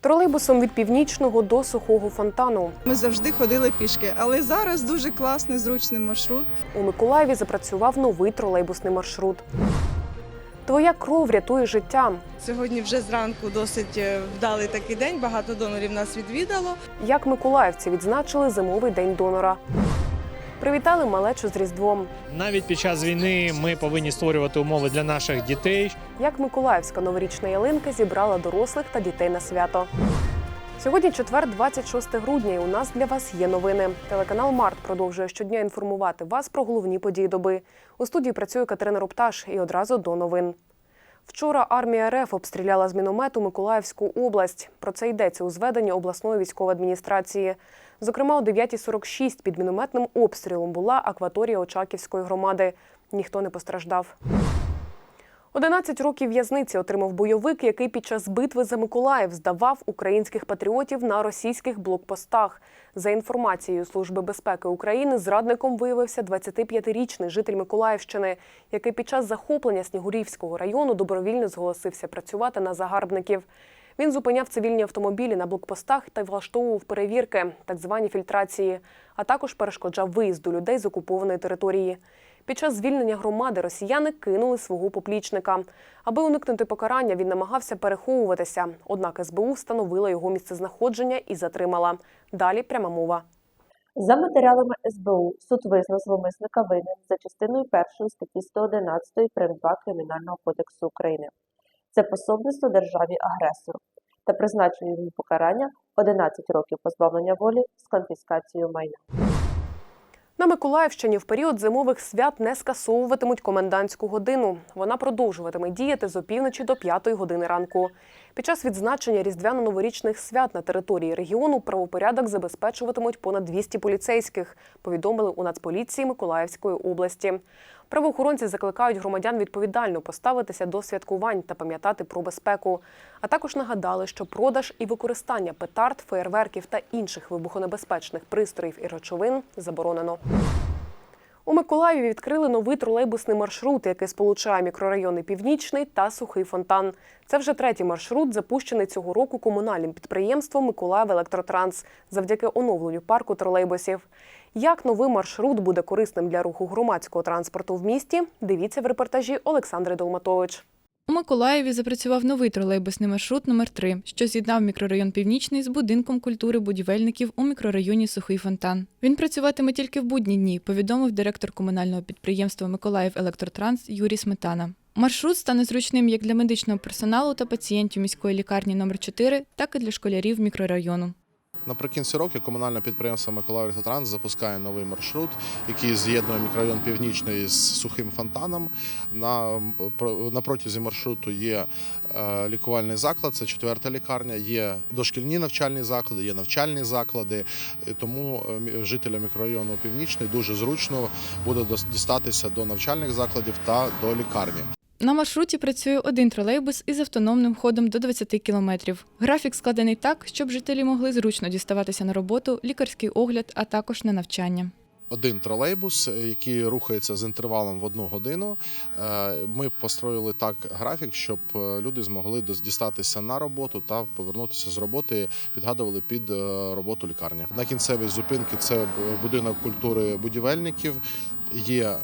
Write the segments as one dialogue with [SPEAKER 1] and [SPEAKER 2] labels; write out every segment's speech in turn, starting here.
[SPEAKER 1] Тролейбусом від північного до сухого фонтану
[SPEAKER 2] Ми завжди ходили пішки, але зараз дуже класний, зручний маршрут.
[SPEAKER 1] у Миколаєві запрацював новий тролейбусний маршрут. Твоя кров рятує життя.
[SPEAKER 2] Сьогодні вже зранку досить е, вдалий такий день. Багато донорів нас відвідало.
[SPEAKER 1] Як миколаївці відзначили зимовий день донора. Привітали малечу з Різдвом.
[SPEAKER 3] Навіть під час війни ми повинні створювати умови для наших дітей,
[SPEAKER 1] Як Миколаївська новорічна ялинка зібрала дорослих та дітей на свято. Сьогодні четвер, 26 грудня. і У нас для вас є новини. Телеканал Март продовжує щодня інформувати вас про головні події доби. У студії працює Катерина Рупташ і одразу до новин. Вчора армія РФ обстріляла з міномету Миколаївську область. Про це йдеться у зведенні обласної військової адміністрації. Зокрема, о 9.46 під мінометним обстрілом була акваторія Очаківської громади. Ніхто не постраждав. 11 років в'язниці отримав бойовик, який під час битви за Миколаїв здавав українських патріотів на російських блокпостах. За інформацією Служби безпеки України, зрадником виявився 25-річний житель Миколаївщини, який під час захоплення Снігурівського району добровільно зголосився працювати на загарбників. Він зупиняв цивільні автомобілі на блокпостах та влаштовував перевірки, так звані фільтрації, а також перешкоджав виїзду людей з окупованої території. Під час звільнення громади росіяни кинули свого поплічника. Аби уникнути покарання, він намагався переховуватися. Однак СБУ встановила його місцезнаходження і затримала. Далі пряма мова.
[SPEAKER 4] За матеріалами СБУ суд визнав зловмисника винним за частиною 1 статті 111 прим. 2 Кримінального кодексу України. Це пособництво державі-агресору та призначує йому покарання 11 років позбавлення волі з конфіскацією майна.
[SPEAKER 1] На Миколаївщині в період зимових свят не скасовуватимуть комендантську годину. Вона продовжуватиме діяти з опівночі до п'ятої години ранку. Під час відзначення різдвяно-новорічних свят на території регіону правопорядок забезпечуватимуть понад 200 поліцейських, повідомили у Нацполіції Миколаївської області. Правоохоронці закликають громадян відповідально поставитися до святкувань та пам'ятати про безпеку. А також нагадали, що продаж і використання петард, феєрверків та інших вибухонебезпечних пристроїв і речовин заборонено. У Миколаєві відкрили новий тролейбусний маршрут, який сполучає мікрорайони Північний та Сухий Фонтан. Це вже третій маршрут, запущений цього року комунальним підприємством Миколаїв Електротранс завдяки оновленню парку тролейбусів. Як новий маршрут буде корисним для руху громадського транспорту в місті? Дивіться в репортажі Олександри Долматович.
[SPEAKER 5] У Миколаєві запрацював новий тролейбусний маршрут номер 3 що з'єднав мікрорайон Північний з будинком культури будівельників у мікрорайоні Сухий Фонтан. Він працюватиме тільки в будні дні, повідомив директор комунального підприємства Миколаїв Електротранс Юрій Сметана. Маршрут стане зручним як для медичного персоналу та пацієнтів міської лікарні номер 4 так і для школярів мікрорайону.
[SPEAKER 6] Наприкінці року комунальне підприємство Миколаїв Електротранс запускає новий маршрут, який з'єднує мікрорайон Північний з сухим фонтаном. На, на протязі маршруту є е, лікувальний заклад, це четверта лікарня, є дошкільні навчальні заклади, є навчальні заклади. Тому е, жителям мікрорайону Північний дуже зручно буде дістатися до навчальних закладів та до лікарні.
[SPEAKER 5] На маршруті працює один тролейбус із автономним ходом до 20 кілометрів. Графік складений так, щоб жителі могли зручно діставатися на роботу, лікарський огляд, а також на навчання.
[SPEAKER 6] Один тролейбус, е, який рухається з інтервалом в одну годину. Е, Ми построїли так графік, щоб е, люди змогли дістатися на роботу та повернутися з роботи, підгадували під роботу лікарні. На кінцевій зупинці це будинок культури будівельників. Є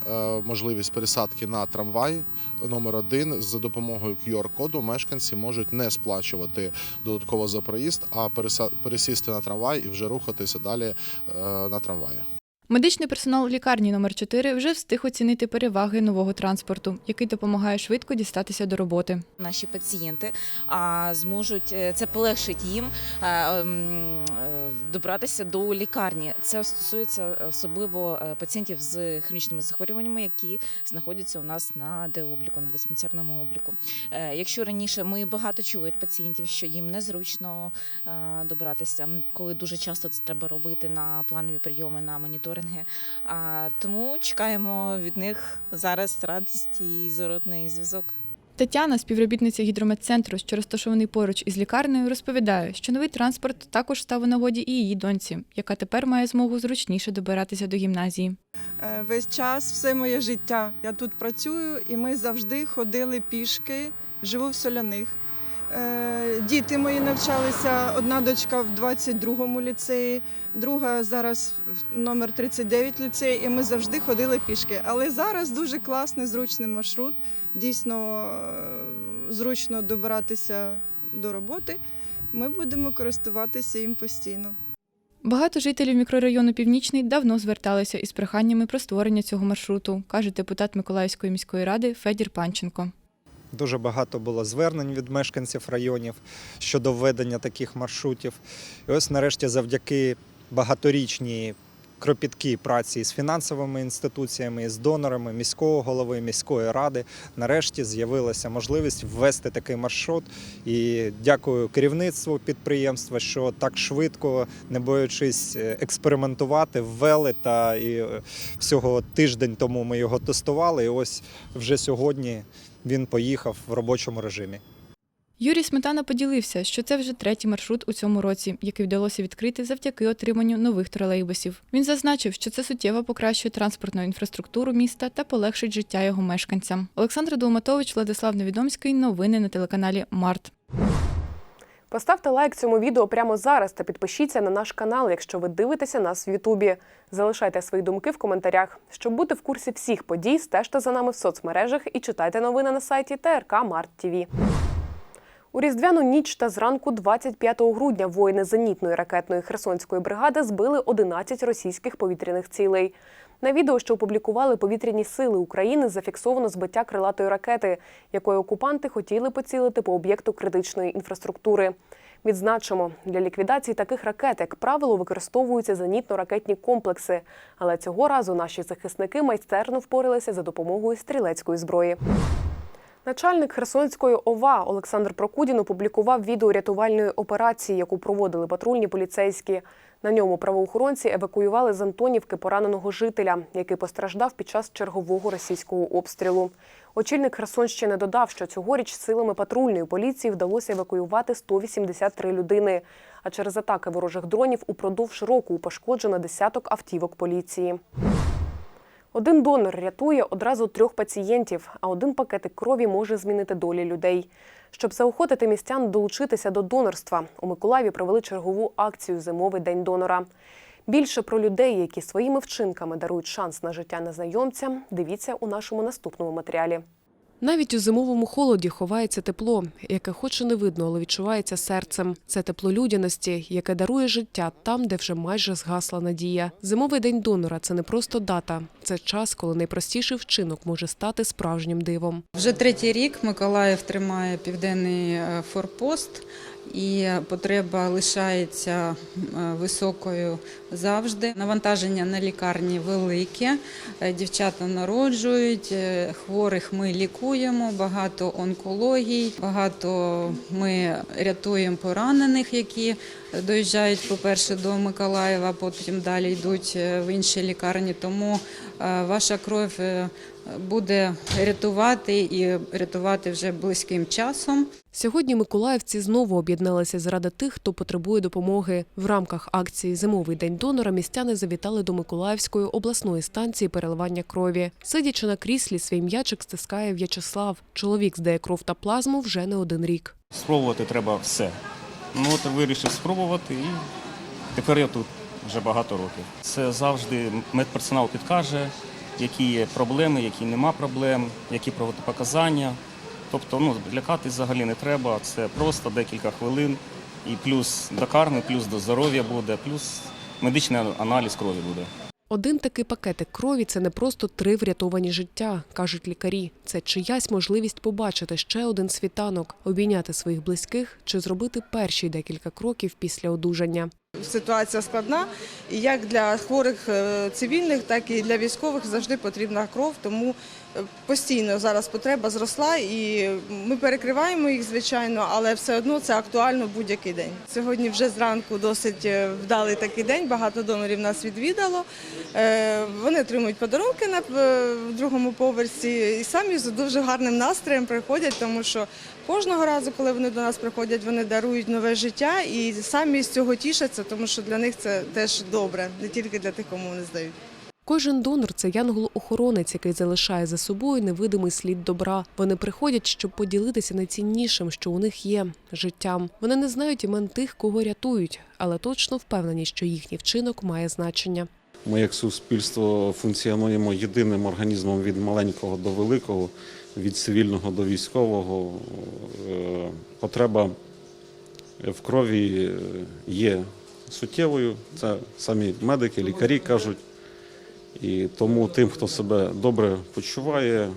[SPEAKER 6] можливість пересадки на трамвай номер один за допомогою QR-коду. Мешканці можуть не сплачувати додатково за проїзд, а пересісти на трамвай і вже рухатися далі на трамваї.
[SPEAKER 5] Медичний персонал лікарні номер 4 вже встиг оцінити переваги нового транспорту, який допомагає швидко дістатися до роботи.
[SPEAKER 7] Наші пацієнти зможуть е, це полегшить їм е, м, е, добратися до лікарні. Це стосується особливо пацієнтів з хронічними захворюваннями, які знаходяться у нас на деобліку, на диспансерному обліку. Якщо раніше ми багато чули від пацієнтів, що їм незручно добратися, коли дуже часто це треба робити на планові прийоми на моніторинги. А, Тому чекаємо від них зараз радість і зворотний зв'язок.
[SPEAKER 5] Тетяна, співробітниця гідрометцентру, що розташований поруч із лікарнею, розповідає, що новий транспорт також став у нагоді і її доньці, яка тепер має змогу зручніше добиратися до гімназії.
[SPEAKER 2] Е, Весь час, все моє життя. Я тут працюю, і ми завжди ходили пішки. Живу в соляних.
[SPEAKER 8] Е, Діти мої навчалися. Одна дочка в 22-му ліцеї, друга зараз в номер 39 ліцеї, і ми завжди ходили пішки. Але зараз дуже класний, зручний маршрут. Дійсно е, зручно добиратися до роботи. Ми будемо користуватися їм постійно.
[SPEAKER 5] Багато жителів мікрорайону Північний давно зверталися із проханнями про створення цього маршруту, каже депутат Миколаївської міської ради Федір Панченко.
[SPEAKER 9] Дуже багато було звернень від мешканців районів щодо введення таких маршрутів. І ось нарешті завдяки багаторічній кропіткій праці з фінансовими інституціями, з донорами міського голови, міської ради, нарешті з'явилася можливість ввести такий маршрут. І дякую керівництву підприємства, що так швидко, не боячись е, експериментувати, ввели. Та і е, всього тиждень тому ми його тестували. І ось вже сьогодні він поїхав в робочому режимі.
[SPEAKER 5] Юрій Сметана поділився, що це вже третій маршрут у цьому році, який вдалося відкрити завдяки отриманню нових тролейбусів. Він зазначив, що це суттєво покращує транспортну інфраструктуру міста та полегшить життя його мешканцям. Олександр Долматович, Владислав Невідомський. Новини на телеканалі Март.
[SPEAKER 1] Поставте лайк цьому відео прямо зараз та підпишіться на наш канал, якщо ви дивитеся нас в Ютубі. Залишайте свої думки в коментарях. Щоб бути в курсі всіх подій, стежте за нами в соцмережах і читайте новини на сайті ТРК Март ТВ. У різдвяну ніч та зранку 25 грудня воїни зенітної ракетної Херсонської бригади збили 11 російських повітряних цілей. На відео, що опублікували повітряні сили України, зафіксовано збиття крилатої ракети, якою окупанти хотіли поцілити по об'єкту критичної інфраструктури. Відзначимо, для ліквідації таких ракет, як правило, використовуються зенітно-ракетні комплекси. Але цього разу наші захисники майстерно впоралися за допомогою стрілецької зброї. Начальник Херсонської ОВА Олександр Прокудін опублікував відео рятувальної операції, яку проводили патрульні поліцейські. На ньому правоохоронці евакуювали з Антонівки пораненого жителя, який постраждав під час чергового російського обстрілу. Очільник Херсонщини додав, що цьогоріч силами патрульної поліції вдалося евакуювати 183 людини. А через атаки ворожих дронів упродовж року пошкоджено десяток автівок поліції. Один донор рятує одразу трьох пацієнтів, а один пакетик крові може змінити долі людей. Щоб заохотити містян долучитися до донорства, у Миколаєві провели чергову акцію Зимовий день донора. Більше про людей, які своїми вчинками дарують шанс на життя незнайомцям, дивіться у нашому наступному матеріалі.
[SPEAKER 10] Навіть у зимовому холоді ховається тепло, яке хоч і не видно, але відчувається серцем. Це тепло людяності, яке дарує життя там, де вже майже згасла надія. Зимовий день донора це не просто дата, це час, коли найпростіший вчинок може стати справжнім дивом.
[SPEAKER 11] Вже третій рік Миколаїв тримає південний е, форпост, і потреба лишається е, високою завжди. Навантаження на лікарні велике. Е, Дівчата народжують, е, хворих ми лікуємо, багато онкологій, багато ми рятуємо поранених, які доїжджають, по-перше, до Миколаєва, потім далі йдуть в інші лікарні. Тому ваша кров буде рятувати і рятувати вже близьким часом.
[SPEAKER 10] Сьогодні миколаївці знову об'єдналися заради тих, хто потребує допомоги. В рамках акції Зимовий день донора містяни завітали до Миколаївської обласної станції переливання крові. Сидячи на кріслі, свій м'ячик стискає В'ячеслав. Чоловік здає кров та плазму вже не один рік.
[SPEAKER 12] Спробувати треба все. Ну от вирішив спробувати і тепер я тут вже багато років. Це завжди медперсонал підкаже, які є проблеми, які нема проблем, які протипоказання. Тобто ну, лякатись взагалі не треба, це просто декілька хвилин, і плюс до карми, плюс до здоров'я буде, плюс медичний аналіз крові буде.
[SPEAKER 10] Один такий пакетик крові це не просто три врятовані життя, кажуть лікарі. Це чиясь можливість побачити ще один світанок, обійняти своїх близьких чи зробити перші декілька кроків після одужання.
[SPEAKER 2] Ситуація складна, і як для хворих е, цивільних, так і для військових завжди потрібна кров, тому постійно зараз потреба зросла, і ми перекриваємо їх, звичайно, але все одно це актуально будь-який день. Сьогодні вже зранку досить е, вдалий такий день, багато донорів нас відвідало. Е, Вони отримують подарунки на е, другому поверсі і самі з дуже гарним настроєм приходять, тому що кожного разу, коли вони до нас приходять, вони дарують нове життя і самі з цього тішаться, тому що для них це теж добре, не тільки для тих, кому вони здають.
[SPEAKER 10] Кожен донор це янгол-охоронець, який залишає за собою невидимий слід добра. Вони приходять, щоб поділитися найціннішим, що у них є життям. Вони не знають імен тих, кого рятують, але точно впевнені, що їхній вчинок має значення.
[SPEAKER 13] Ми як суспільство функціонуємо єдиним організмом від маленького до великого, від цивільного до військового. Е, Потреба в крові е, є суттєвою. Це самі медики, лікарі кажуть. І тому тим, хто себе добре почуває,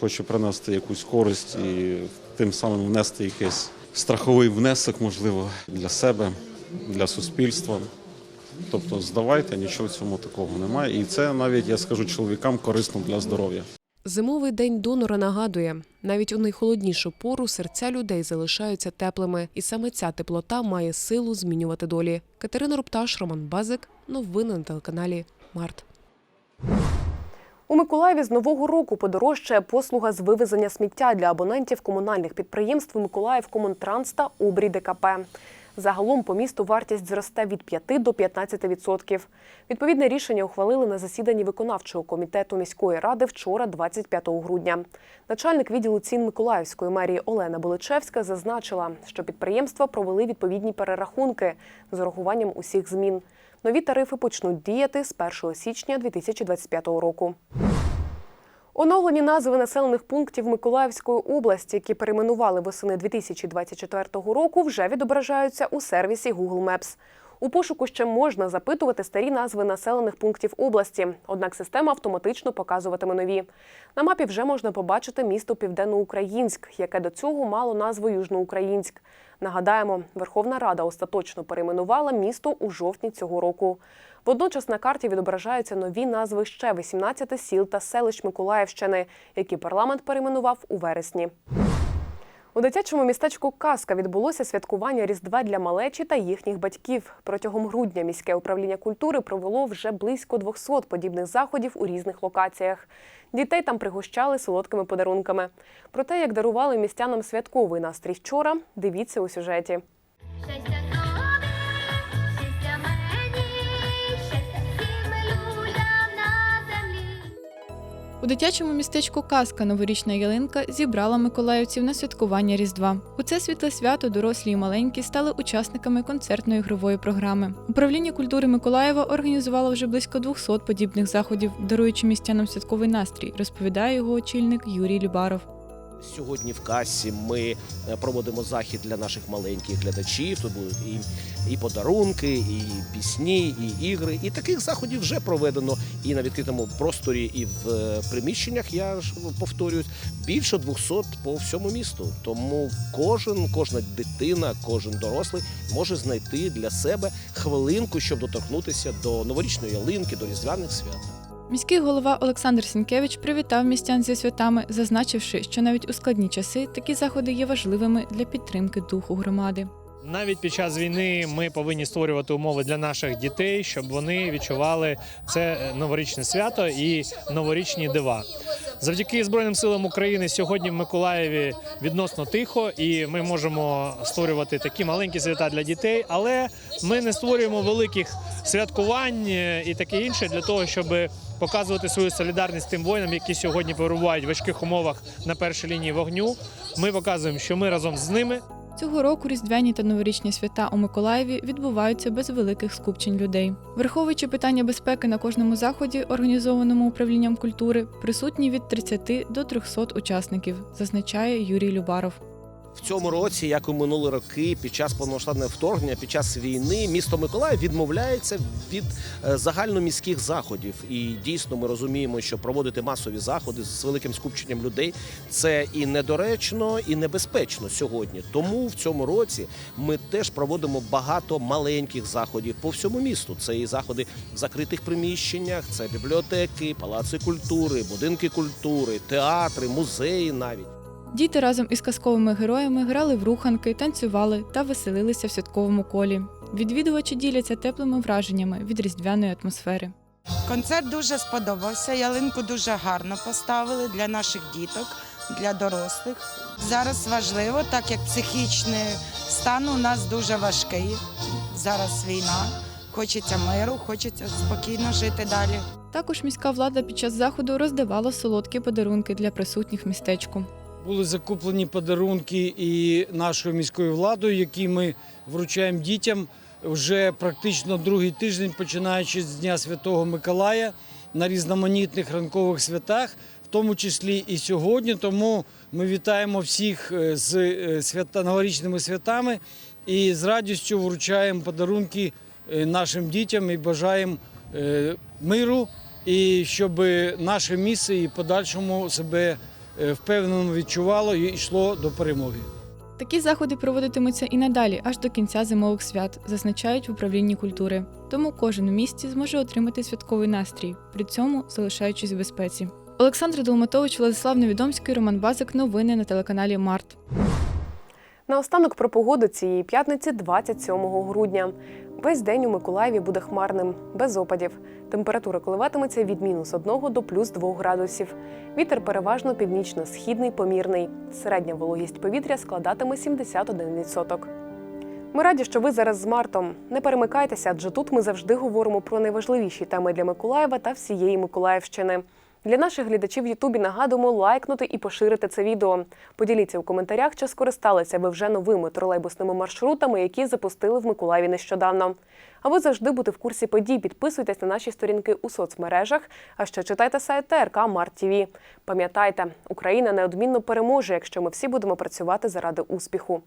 [SPEAKER 13] хоче принести якусь користь і тим самим внести якийсь страховий внесок, можливо, для себе, для суспільства. Тобто здавайте, нічого в цьому такого немає. І це навіть, я скажу, чоловікам корисно для здоров'я.
[SPEAKER 10] Зимовий день донора нагадує, навіть у найхолоднішу пору серця людей залишаються теплими, і саме ця теплота має силу змінювати долі. Катерина Рупташ, Роман Базик. Новини на телеканалі Март.
[SPEAKER 1] У Миколаєві з нового року подорожчає послуга з вивезення сміття для абонентів комунальних підприємств Миколаїв Комунтранс та Обрій ДКП. Загалом по місту вартість зросте від 5 до 15 відсотків. Відповідне рішення ухвалили на засіданні виконавчого комітету міської ради вчора, 25 грудня. Начальник відділу цін Миколаївської мерії Олена Боличевська зазначила, що підприємства провели відповідні перерахунки з урахуванням усіх змін. Нові тарифи почнуть діяти з 1 січня 2025 року. Оновлені назви населених пунктів Миколаївської області, які перейменували восени 2024 року, вже відображаються у сервісі Google Maps. У пошуку ще можна запитувати старі назви населених пунктів області, однак система автоматично показуватиме нові. На мапі вже можна побачити місто Південноукраїнськ, яке до цього мало назву Южноукраїнськ. Нагадаємо, Верховна Рада остаточно перейменувала місто у жовтні цього року. Водночас на карті відображаються нові назви ще 18 сіл та селищ Миколаївщини, які парламент перейменував у вересні. У дитячому містечку Казка відбулося святкування Різдва для малечі та їхніх батьків. Протягом грудня міське управління культури провело вже близько 200 подібних заходів у різних локаціях. Дітей там пригощали солодкими подарунками. Про те, як дарували містянам святковий настрій вчора, дивіться у сюжеті.
[SPEAKER 5] У дитячому містечку Казка новорічна ялинка зібрала миколаївців на святкування Різдва. У це світле свято дорослі і маленькі стали учасниками концертної ігрової програми. Управління культури Миколаєва організувало вже близько 200 подібних заходів, даруючи містянам святковий настрій, розповідає його очільник Юрій Любаров.
[SPEAKER 14] Сьогодні в касі ми е, проводимо захід для наших маленьких глядачів. Тут будуть і, і подарунки, і пісні, і ігри. І таких заходів вже проведено і на відкритому просторі, і в е, приміщеннях. Я ж повторюсь, більше 200 по всьому місту. Тому кожен, кожна дитина, кожен дорослий може знайти для себе хвилинку, щоб доторкнутися до новорічної ялинки, до різдвяних свят.
[SPEAKER 5] Міський голова Олександр Сінкевич привітав містян зі святами, зазначивши, що навіть у складні часи такі заходи є важливими для підтримки духу громади.
[SPEAKER 3] Навіть під час війни ми повинні створювати умови для наших дітей, щоб вони відчували це новорічне свято і новорічні дива. Завдяки Збройним силам України сьогодні в Миколаєві відносно тихо, і ми можемо створювати такі маленькі свята для дітей, але ми не створюємо великих святкувань е, і таке інше для того, щоб показувати свою солідарність тим воїнам, які сьогодні перебувають в важких умовах на першій лінії вогню. Ми показуємо, що ми разом з ними.
[SPEAKER 5] Цього року різдвяні та новорічні свята у Миколаєві відбуваються без великих скупчень людей. Враховуючи питання безпеки на кожному заході, організованому управлінням культури, присутні від 30 до 300 учасників, зазначає Юрій Любаров.
[SPEAKER 14] В цьому році, як і минулі роки, під час повномасштабного вторгнення, під час війни, місто Миколаїв відмовляється від е, загальноміських заходів. І дійсно ми розуміємо, що проводити масові заходи з великим скупченням людей це і недоречно, і небезпечно сьогодні. Тому в цьому році ми теж проводимо багато маленьких заходів по всьому місту. Це і заходи в закритих приміщеннях, це бібліотеки, палаци культури, будинки культури, театри, музеї навіть.
[SPEAKER 5] Діти разом із казковими героями грали в руханки, танцювали та веселилися в святковому колі. Відвідувачі діляться теплими враженнями від різдвяної атмосфери.
[SPEAKER 15] Концерт дуже сподобався. Ялинку дуже гарно поставили для наших діток, для дорослих. Зараз важливо, так як психічний стан у нас дуже важкий. Зараз війна, хочеться миру, хочеться спокійно жити далі.
[SPEAKER 5] Також міська влада під час заходу роздавала солодкі подарунки для присутніх містечку.
[SPEAKER 16] Були закуплені подарунки і нашою міською владою, які ми вручаємо дітям вже практично другий тиждень, починаючи з Дня Святого Миколая на різноманітних ранкових святах, в тому числі і сьогодні. Тому ми вітаємо всіх е, з е, свята новорічними святами і з радістю вручаємо подарунки е, нашим дітям і бажаємо миру, і щоб наше місце і подальшому себе впевнено відчувало і йшло до перемоги.
[SPEAKER 5] Такі заходи проводитимуться і надалі, аж до кінця зимових свят, зазначають в управлінні культури. Тому кожен у місті зможе отримати святковий настрій, при цьому залишаючись в безпеці. Олександр Долматович, Владислав Невідомський, Роман Базик. Новини на телеканалі Март.
[SPEAKER 1] Наостанок про погоду цієї п'ятниці 27 грудня. Весь день у Миколаєві буде хмарним, без опадів. Температура коливатиметься від мінус 1 до плюс 2 градусів. Вітер переважно північно-східний помірний. Середня вологість повітря складатиме 71%. Ми раді, що ви зараз з Мартом. Не перемикайтеся, адже тут ми завжди говоримо про найважливіші теми для Миколаєва та всієї Миколаївщини. Для наших глядачів в Ютубі нагадуємо лайкнути і поширити це відео. Поділіться у коментарях, чи скористалися ви вже новими тролейбусними маршрутами, які запустили в Миколаєві нещодавно. А ви завжди бути в курсі подій. Підписуйтесь на наші сторінки у соцмережах. А ще читайте сайт ТРК Март. Пам'ятайте, Україна неодмінно переможе, якщо ми всі будемо працювати заради успіху.